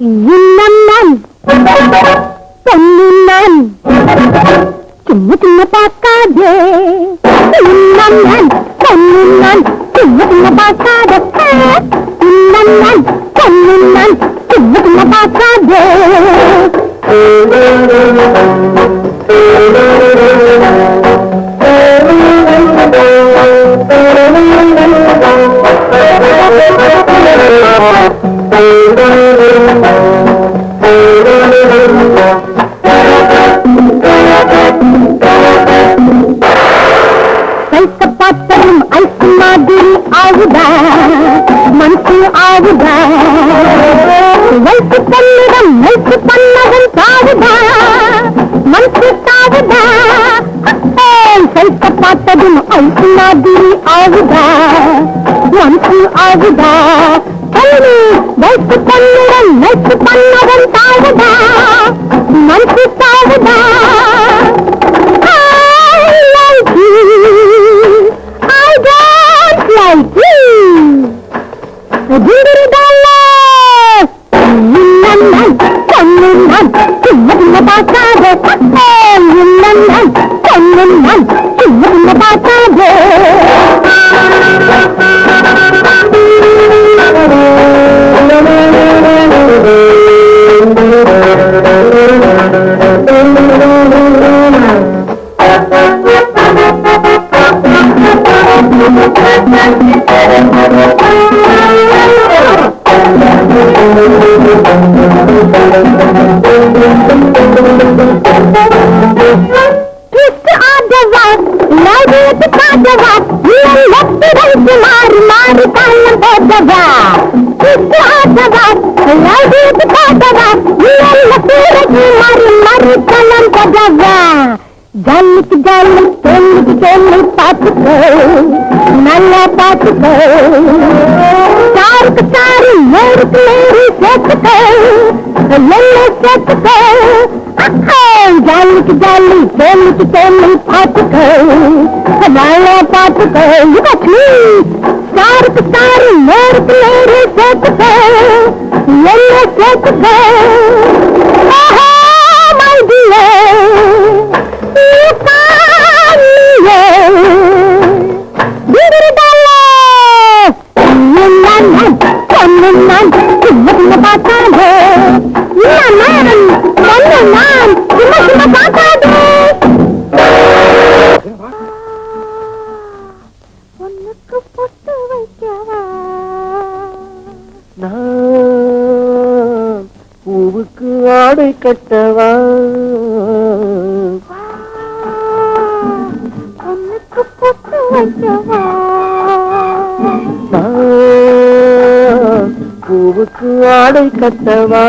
நான் பொன்னும் நான் சும்மா பார்க்காதே. இன்னம் நான் பொன்னும் நான் சும்மா சும்மா பார்க்காத இன்னம் நான் நான் பார்க்காதே. மனசு வைத்து தன்னிடம் வைத்து பண்ணதும் தாவுதா மனசு தாவுதா கைத்த பார்த்ததும் ஐஸ் மாதிரி ஆகுதா? மனசு ஆகுதா சொல்லு வைத்து வைத்து மனசு தாவுதா जान की जान टोल की टोल पात को। पात चार चार मोर मेरी सेत को, लल्ले सेत को। जान की जान टोल की पात को। पात को चार चार मोर मेरी सेत को, लल्ले பூவுக்கு ஆடை கட்டவா பொண்ணுக்கு பொட்டு வைக்கவா பூவுக்கு ஆடை கட்டவா?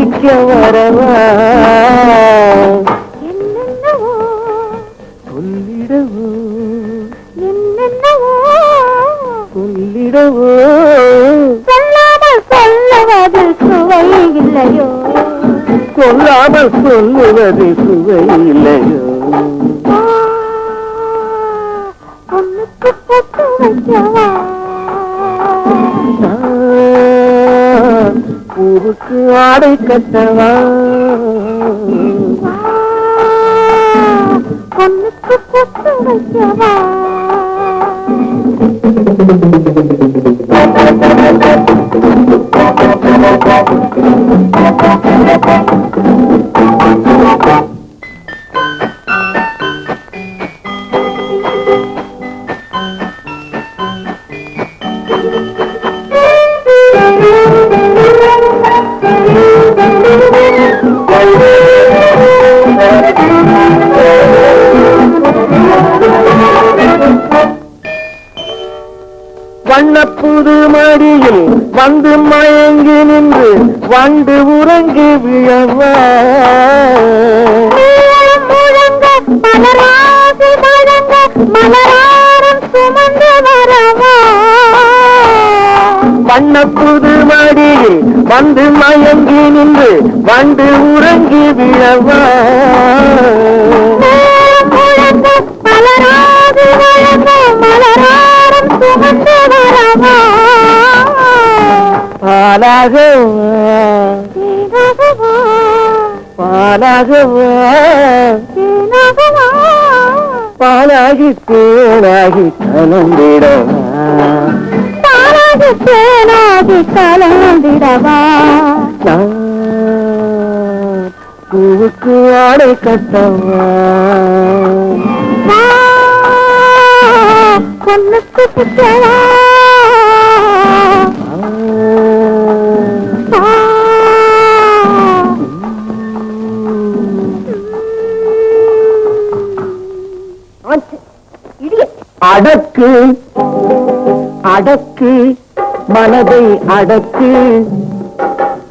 பிடிக்க வரவா? என்னென்னவோ? சொல்லிடவோ? என்னென்னவோ? சொல்லிடவோ? சொல்லாமல் சொல்லுவது சுவை இல்லையோ? சொல்லாமல் சொல்லுவது சுவை இல்லையோ? பொண்ணுக்கு பொட்டு வைக்கவா? பூவுக்கு ஆடை கட்டவா? பொண்ணுக்கு பொட்டு வைக்கவா? வண்ணப்புது மடியில் வந்து மயங்கி நின்று வண்டு உறங்கி விழவா. வரவா. வண்ணப்புது மடியில் வந்து மயங்கி நின்று வண்டு உறங்கி விழவா. பாலாகவா பாலாகவா பாலாகி தேனாகி கலந்திடவா தானாகி தேனாகி கலந்திடவா நான் பூவுக்கு ஆடை கட்டவா பொண்ணுக்கு புத்தவா அடக்கு அடக்கு மனதை அடக்கு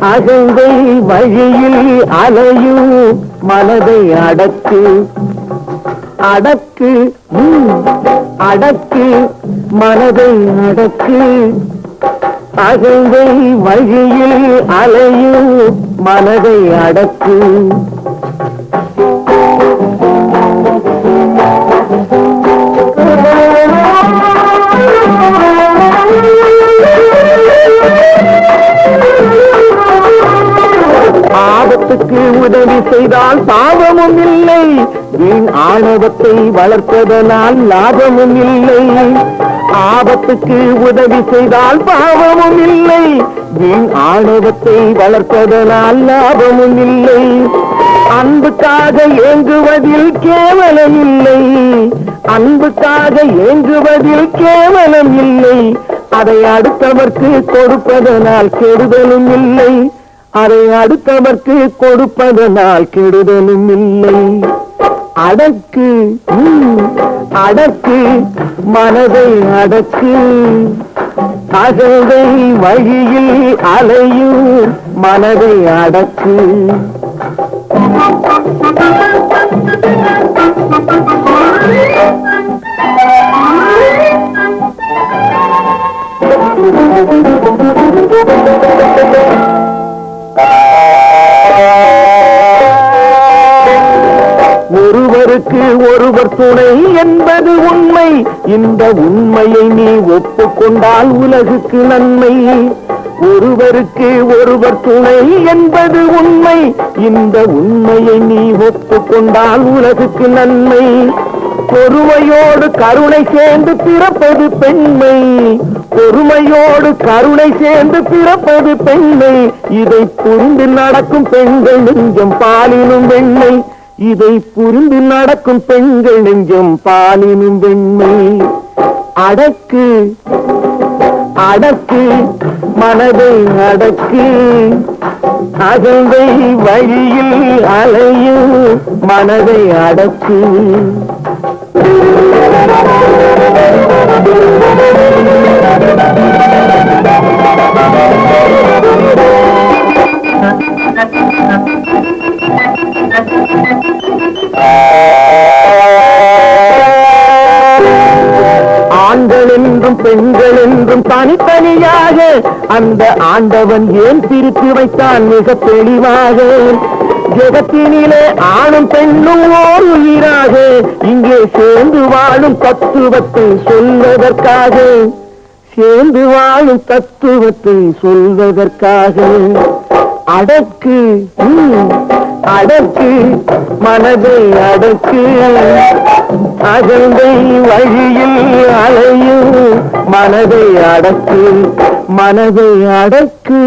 அகந்தை வழியில் அலையும் மனதை அடக்கு. அடக்கு அடக்கு மனதை அடக்கு. அகந்தை வழியில் அலையும் மனதை அடக்கு. ஆபத்துக்கு உதவி செய்தால் பாவமும் இல்லை. வீண் ஆணவத்தை வளர்ப்பதனால் லாபமும் இல்லை. ஆபத்துக்கு உதவி செய்தால் பாவமும் இல்லை. வீண் ஆணவத்தை வளர்ப்பதனால் லாபமும் இல்லை. அன்புக்காக ஏங்குவதில் கேவலம் இல்லை. அன்புக்காக ஏங்குவதில் கேவலம் இல்லை. அதை அடுத்தவர்க்கு கொடுப்பதனால் கெடுதலும் இல்லை. அதை அடுத்தவர்க்கு கொடுப்பதனால் கெடுதலும் இல்லை. அடக்கு அடக்கு மனதை அடக்கு. அகவை வழியில் அலையும் மனதை அடக்கு. Thank you. துணை என்பது உண்மை. இந்த உண்மையை நீ ஒப்புக்கொண்டால் உலகுக்கு நன்மை. ஒருவருக்கு ஒருவர் துணை என்பது உண்மை. இந்த உண்மையை நீ ஒப்புக்கொண்டால் உலகுக்கு நன்மை. பொறுமையோடு கருணை சேர்ந்து பிறப்பது பெண்மை. பொறுமையோடு கருணை சேர்ந்து பிறப்பது பெண்மை. இதை புரிந்து நடக்கும் பெண்கள் நெஞ்சம் பாலினும் வெண்மை இதை புரிந்து நடக்கும் பெண்கள் நெஞ்சம் பாலினும் வெண்மை. அடக்கு அடக்கு மனதை அடக்கு. அகந்தை வழியில் அலையும் மனதை அடக்கு. Thank you. ஆண்கள் என்றும் பெண்கள் என்றும் தனித்தனியாக அந்த ஆண்டவன் ஏன் பிரித்து வைத்தான் மிக தெளிவாக? ஜெகத்தினிலே ஆணும் பெண்ணும் ஓர் உயிராக இங்கே சேர்ந்து வாழும் தத்துவத்தை சொல்வதற்காக. சேர்ந்து வாழும் தத்துவத்தை சொல்வதற்காக. அடக்கு அடக்கு மனதை அடக்கு. அகந்தை வழியில் அலையும் மனதை அடக்கு மனதை அடக்கு.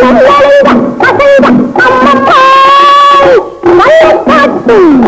Thank you.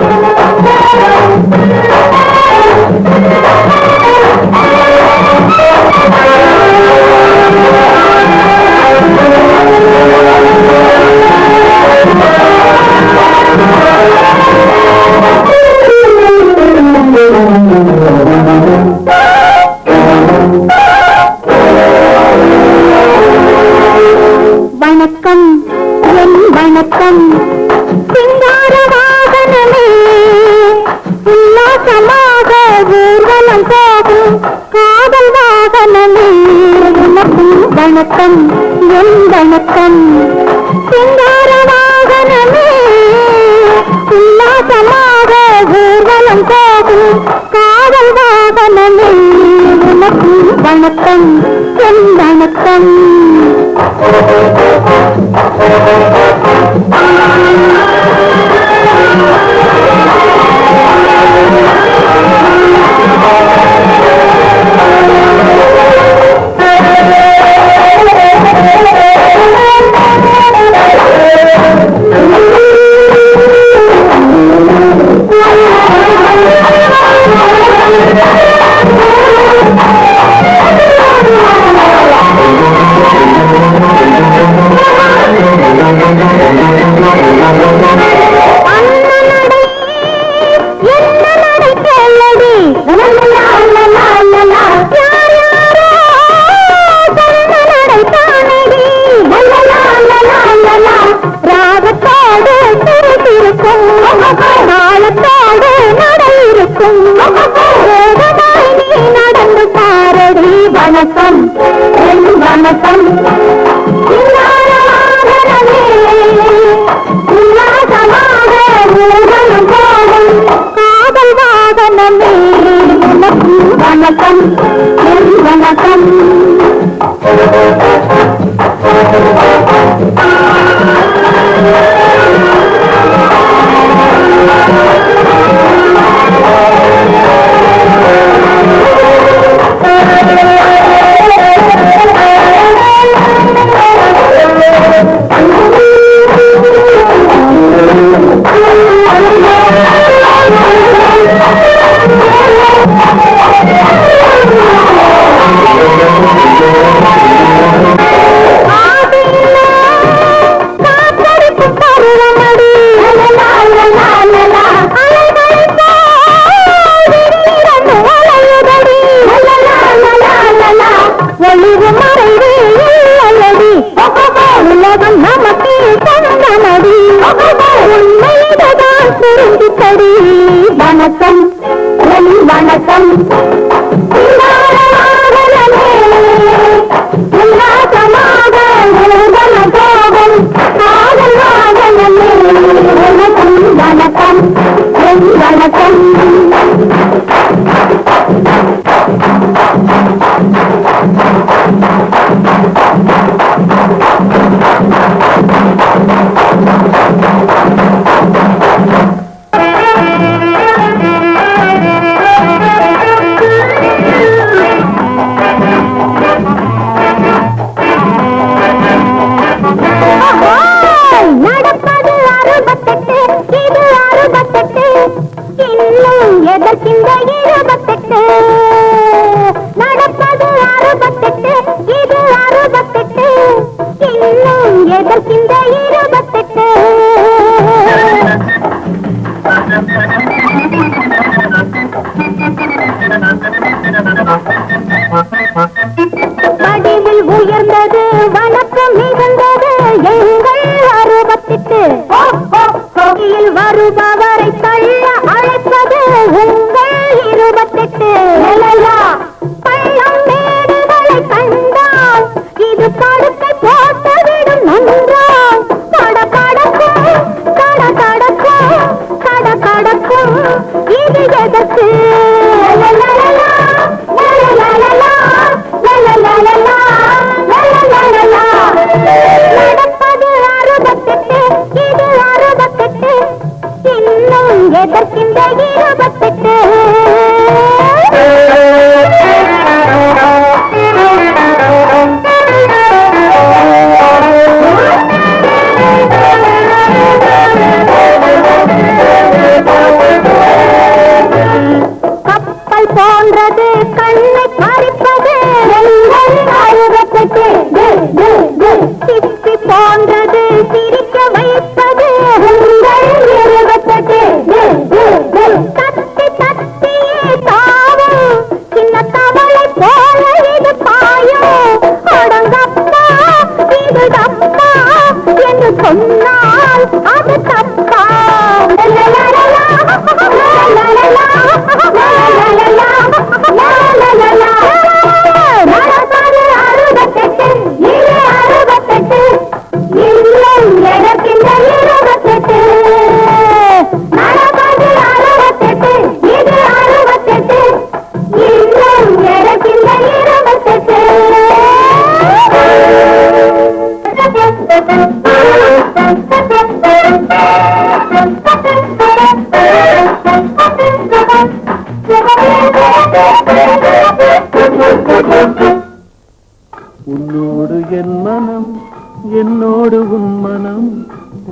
வணக்கம் என் வணக்கம். சிங்கார வாகனமே உல்லாசமாக ஊர்வலம் போகும் காதல் வாகனமே. உனக்கு வணக்கம் என் வணக்கம். வணக்கம் என் உயர்ந்தது வணக்கம் மிகுந்தது. எங்கள் அறுபத்தெட்டு வருபவரை தள்ள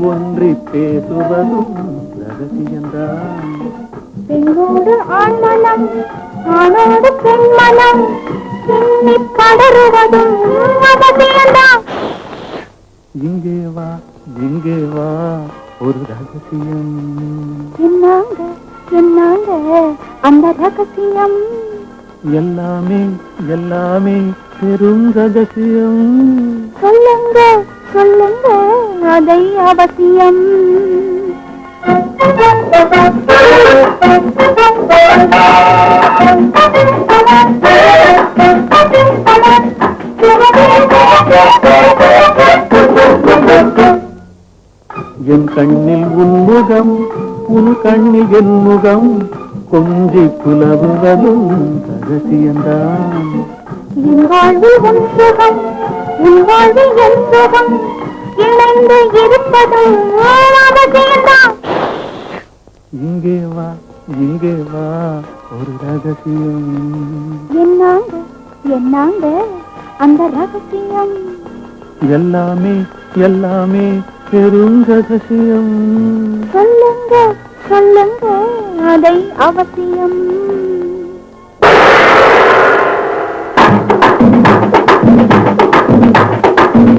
ஒன்றி பேசுவதும் ரகசியந்தான் பெண்ணோடு ஆண் மனம் ஆணோடு பெண்மனம் பின்னி படருவதும் இங்கே வா இங்கே வா ஒரு ரகசியம். என்னாங்க என்னாங்க அந்த ரகசியம்? எல்லாமே எல்லாமே பெரும் ரகசியம் சொல்லுங்க சொல்லுங்க அதை அவசியம். என் கண்ணில் உன் முகம் உன் கண்ணில் என் முகம். கொஞ்சி புலவுவதும் ரகசியம்தான் என் வாழ்வில் உன் சுகம் உன் வாழ்வில் என் சுகம். இணைந்து இருப்பதும் அவசியம்தான் இங்கே வா இங்கே வா ஒரு ரகசியம். என்னாங்க என்னாங்க அந்த ரகசியம்? எல்லாமே எல்லாமே பெரும் ரகசியம். சொல்லுங்க. சொல்லுங்க அதை அவசியம்.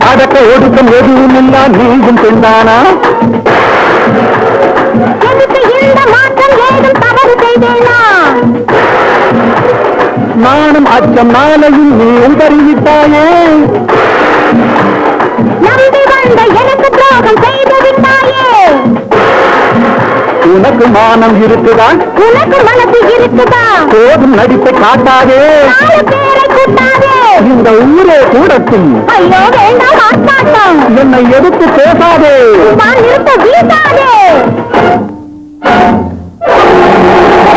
அடக்க ஒடுக்கம் எதுவும் இல்லா நீயும் பெண்தானா நானும் அச்சம் நாளையும் நீ உதறிவிட்டாயே நம்பி வந்த எனக்கு துரோகம் செய்து விட்டாயே உனக்கு மானம் இருக்குதான் உனக்கு மனசு இருக்குதா? போதும் நடிப்பை காட்டாதே. இந்த ஊரே கூடட்டும் ஐயோ வேண்டாம் என்னை எதிர்த்து பேசாதே. நான் இருக்க வீசாதே.